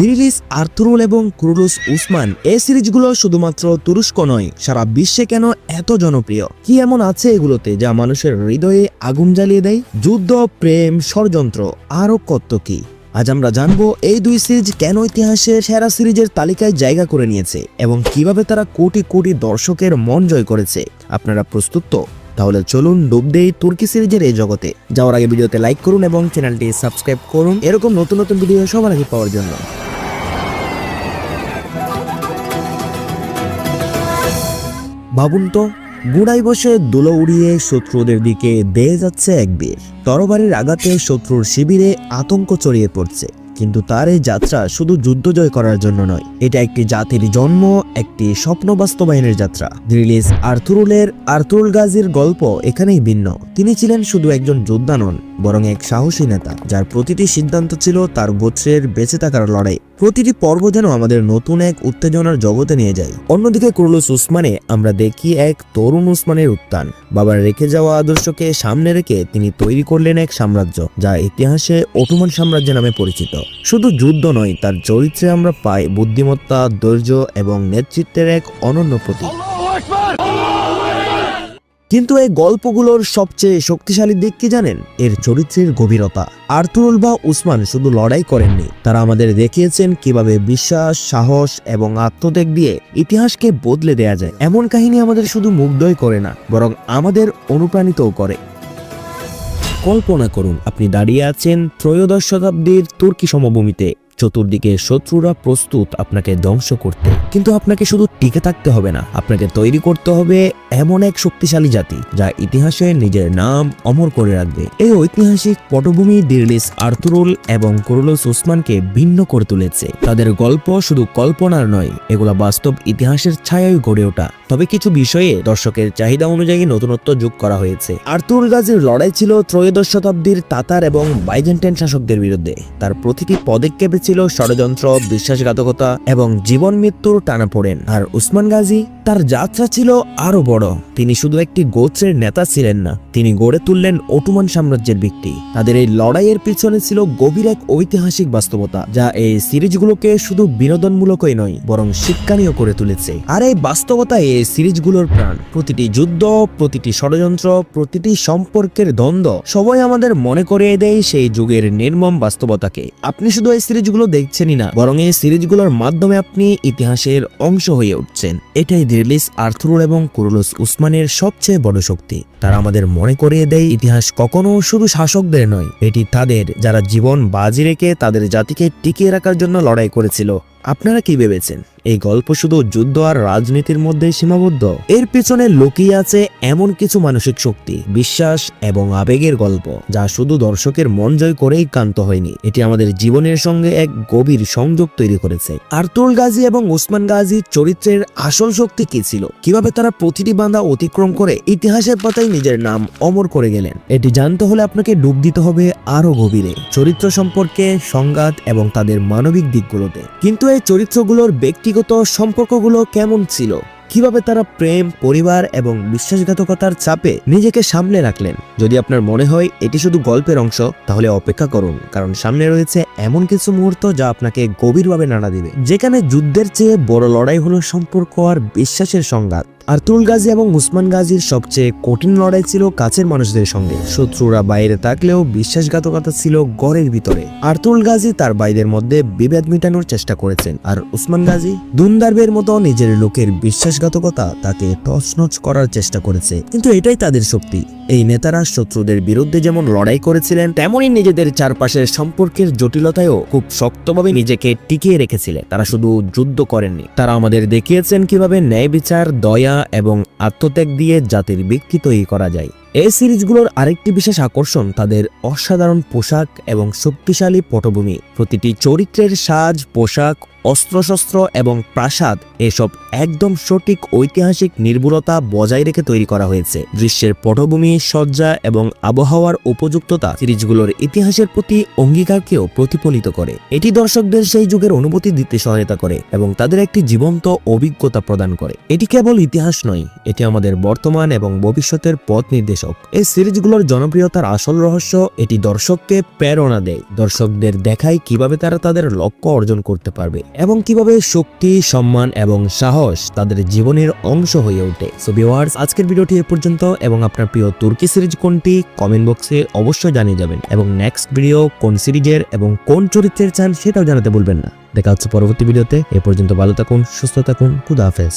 ভিরিলিস আর্থুরুল এবং ক্রুলুস উসমান এই সিরিজগুলো শুধুমাত্র তুরস্ক নয়, সারা বিশ্বে কেন এত জনপ্রিয়? কি এমন আছে এগুলোতে যা মানুষের হৃদয়ে আগুন জ্বালিয়ে দেয়? যুদ্ধ, প্রেম, ষড়যন্ত্র, আরও কত কি? আজ আমরা জানব এই দুই সিরিজ কেন ইতিহাসে সেরা সিরিজের তালিকায় জায়গা করে নিয়েছে এবং কীভাবে তারা কোটি কোটি দর্শকের মন জয় করেছে। আপনারা প্রস্তুত তো? তাহলে চলুন ডুব দেই তুর্কি সিরিজের এই জগতে। যাওয়ার আগে ভিডিওতে লাইক করুন এবং চ্যানেলটি সাবস্ক্রাইব করুন। এরকম নতুন নতুন ভিডিও সবার আগে পাওয়ার জন্য। ভাবুন তো গুড়াই বসে দুলো উড়িয়ে শত্রুদের দিকে দেয়ে যাচ্ছে এক বীর। তরবারির আঘাতে শত্রুর শিবিরে আতঙ্ক ছড়িয়ে পড়ছে। কিন্তু তার এই যাত্রা শুধু যুদ্ধ জয় করার জন্য নয়, এটা একটি জাতির জন্ম, একটি স্বপ্ন বাস্তবায়নের যাত্রা। রিলিজ আর্থুরুলের আর্থুরুল গাজীর গল্প এখানেই ভিন্ন। তিনি ছিলেন শুধু একজন যোদ্ধা নন, বরং এক সাহসী নেতা, যার প্রতিটি সিদ্ধান্ত ছিল তার গোত্রের বেঁচে থাকার লড়াই। প্রতিটি পর্ব যেন আমাদের নতুন এক উত্তেজনার জগতে নিয়ে যায়। অন্যদিকে ক্রুলুস উসমানে আমরা দেখি এক তরুণ উসমানের উত্থান। বাবার রেখে যাওয়া আদর্শকে সামনে রেখে তিনি তৈরি করলেন এক সাম্রাজ্য, যা ইতিহাসে অটোমান সাম্রাজ্য নামে পরিচিত। শুধু যুদ্ধ নয়, তার চরিত্রে আমরা পাই বুদ্ধিমত্তা, ধৈর্য এবং নেতৃত্বের এক অনন্য প্রতীক। কিন্তু এই গল্পগুলোর সবচেয়ে শক্তিশালী দিক কি জানেন? এর চরিত্রের গভীরতা। আর্তুরুল বা উসমান শুধু লড়াই করেননি, তারা আমাদের দেখিয়েছেন কীভাবে বিশ্বাস, সাহস এবং আত্মত্যাগ দিয়ে ইতিহাসকে বদলে দেয়া যায়। এমন কাহিনী আমাদের শুধু মুগ্ধই করে না, বরং আমাদের অনুপ্রাণিতও করে। কল্পনা করুন, আপনি দাঁড়িয়ে আছেন ত্রয়োদশ শতাব্দীর তুর্কি সমভূমিতে। চতুর্দিকে শত্রুরা প্রস্তুত আপনাকে ধ্বংস করতে। কিন্তু আপনাকে শুধু টিকে থাকতে হবে না, আপনাকে তৈরি করতে হবে এমন এক শক্তিশালী জাতি, যা ইতিহাসে নিজের নাম অমর করে রাখবে। এই ঐতিহাসিক পটভূমি ডিরলিস আর্তুরুল এবং করুলস ওসমানকে ভিন্ন করে তুলেছে। তাদের গল্প শুধু কল্পনার নয়, এগুলা বাস্তব ইতিহাসের ছায়ায় গড়ে ওঠা। তবে কিছু বিষয়ে দর্শকের চাহিদা অনুযায়ী নতুনত্ব যোগ করা হয়েছে। আর্তুরুল গাজীর লড়াই ছিল ত্রয়োদশ শতাব্দীর তাতার এবং বাইজেন্টাইন শাসকদের বিরুদ্ধে। তার প্রতিটি পদক্ষেপে ছিল ষড়যন্ত্র, বিশ্বাসঘাতকতা এবং জীবন মৃত্যুর টানাপোড়েন আর উসমান গাজী তার যাত্রা ছিল আরও বড়। তিনি শুধু একটি গোত্রের নেতা ছিলেন না, তিনি গড়ে তুললেন অটোমান সাম্রাজ্যের ভিত্তি। তাদের এই লড়াইয়ের পিছনে ছিল গভীর এক ঐতিহাসিক বাস্তবতা, যা এই সিরিজগুলোকে শুধু বিনোদনমূলকই নয়, বরং শিক্ষণীয় করে তুলেছে। আর এই বাস্তবতা এই সিরিজগুলোর প্রাণ। প্রতিটি যুদ্ধ, প্রতিটি ষড়যন্ত্র, প্রতিটি সম্পর্কের দ্বন্দ্ব সবাই আমাদের মনে করিয়ে দেয় সেই যুগের নির্মম বাস্তবতাকে। আপনি শুধু এই সিরিজগুলো দেখছেনই না, বরং এই সিরিজগুলোর মাধ্যমে আপনি ইতিহাসের অংশ হয়ে উঠছেন। এটাই দিল্লিস আর্থুরুল এবং কুরুলুস উসমানের সবচেয়ে বড় শক্তি। তারা আমাদের মনে করিয়ে দেয়, ইতিহাস কখনো শুধু শাসকদের নয়, এটি তাদের, যারা জীবন বাজি রেখে তাদের জাতিকে টিকিয়ে রাখার জন্য লড়াই করেছিল। আপনারা কি ভেবেছেন? এই গল্প শুধু যুদ্ধ আর রাজনীতির মধ্যে সীমাবদ্ধ। এর পিছনে লুকিয়ে আছে এমন কিছু মানসিক শক্তি, বিশ্বাস এবং আবেগের গল্প, যা শুধু দর্শকের মন জয় করেই কান্ত হয়নি। এটি আমাদের জীবনের সঙ্গে এক গভীর সংযোগ তৈরি করেছে। আর্তুল গাজী এবং ওসমান গাজীর চরিত্রের আসল শক্তি কি ছিল? কীভাবে তারা প্রতিটি বাঁধা অতিক্রম করে ইতিহাসের পাতায় নিজের নাম অমর করে গেলেন? এটি জানতে হলে আপনাকে ডুব দিতে হবে আরও গভীরে। চরিত্র সম্পর্কে, সংঘাত এবং তাদের মানবিক দিকগুলোতে। কিন্তু এই চরিত্রগুলোর ব্যক্তিগত সম্পর্কগুলো কেমন ছিল? কীভাবে তারা প্রেম, পরিবার এবং বিশ্বাসঘাতকতার চাপে নিজেকে সামনে রাখলেন? যদি আপনার মনে হয় এটি শুধু গল্পের অংশ, তাহলে অপেক্ষা করুন, কারণ সামনে রয়েছে এমন কিছু মুহূর্ত যা আপনাকে গভীরভাবে নাড়া দিবে। যেখানে যুদ্ধের চেয়ে বড় লড়াই হলো সম্পর্ক আর বিশ্বাসের সংঘাত। আর্তুল গাজী এবং উসমান গাজীর সবচেয়ে কঠিন লড়াই ছিল কাছের মানুষদের সঙ্গে। শত্রুরা বাইরে থাকলেও বিশ্বাসঘাতকতা ছিল গড়ের ভিতরে। আর্তুল গাজী তার বাইদের মধ্যে বিভেদ মেটানোর চেষ্টা করেছেন আর উসমান গাজী দুন্দারবের মতো নিজের লোকের বিশ্বাসঘাতকতা তাকে তছনছ করার চেষ্টা করেছে। কিন্তু এটাই তাদের শক্তি। এই নেতারা শত্রুদের বিরুদ্ধে যেমন লড়াই করেছিলেন, তেমনই নিজেদের চারপাশের সম্পর্কের জটিলতায়ও খুব শক্তভাবে নিজেকে টিকিয়ে রেখেছিলেন। তারা শুধু যুদ্ধ করেননি। তারা আমাদের দেখিয়েছেন কীভাবে ন্যায় বিচার দয়া এবং আত্মত্যাগ দিয়ে জাতির ব্যক্তি তৈরি করা যায়। এই সিরিজগুলোর আরেকটি বিশেষ আকর্ষণ তাদের অসাধারণ পোশাক এবং শক্তিশালী পটভূমি। প্রতিটি চরিত্রের সাজ, পোশাক, অস্ত্রশস্ত্র এবং প্রাসাদ এসব একদম সঠিক ঐতিহাসিক নির্ভুলতা বজায় রেখে তৈরি করা হয়েছে। দৃশ্যের পটভূমি, সজ্জা এবং আবহাওয়ার উপযুক্ততা সিরিজগুলোর ইতিহাসের প্রতি অঙ্গীকারকেও প্রতিফলিত করে। এটি দর্শকদের সেই যুগের অনুভূতি দিতে সহায়তা করে এবং তাদের একটি জীবন্ত অভিজ্ঞতা প্রদান করে। এটি কেবল ইতিহাস নয়, এটি আমাদের বর্তমান এবং ভবিষ্যতের পথ নির্দেশ কৃষক এই সিরিজগুলোর জনপ্রিয়তার আসল রহস্য, এটি দর্শককে প্রেরণা দেয়। দর্শকদের দেখায় কীভাবে তারা তাদের লক্ষ্য অর্জন করতে পারবে এবং কীভাবে শক্তি, সম্মান এবং সাহস তাদের জীবনের অংশ হয়ে ওঠে। সো ভিউয়ার্স আজকের ভিডিওটি এ পর্যন্ত এবং আপনার প্রিয় তুর্কি সিরিজ কোনটি কমেন্ট বক্সে অবশ্যই জানিয়ে যাবেন। এবং নেক্সট ভিডিও কোন সিরিজের এবং কোন চরিত্রের চান সেটাও জানাতে ভুলবেন না। দেখা হচ্ছে পরবর্তী ভিডিওতে। এ পর্যন্ত ভালো থাকুন, সুস্থ থাকুন, খুদা হাফেজ।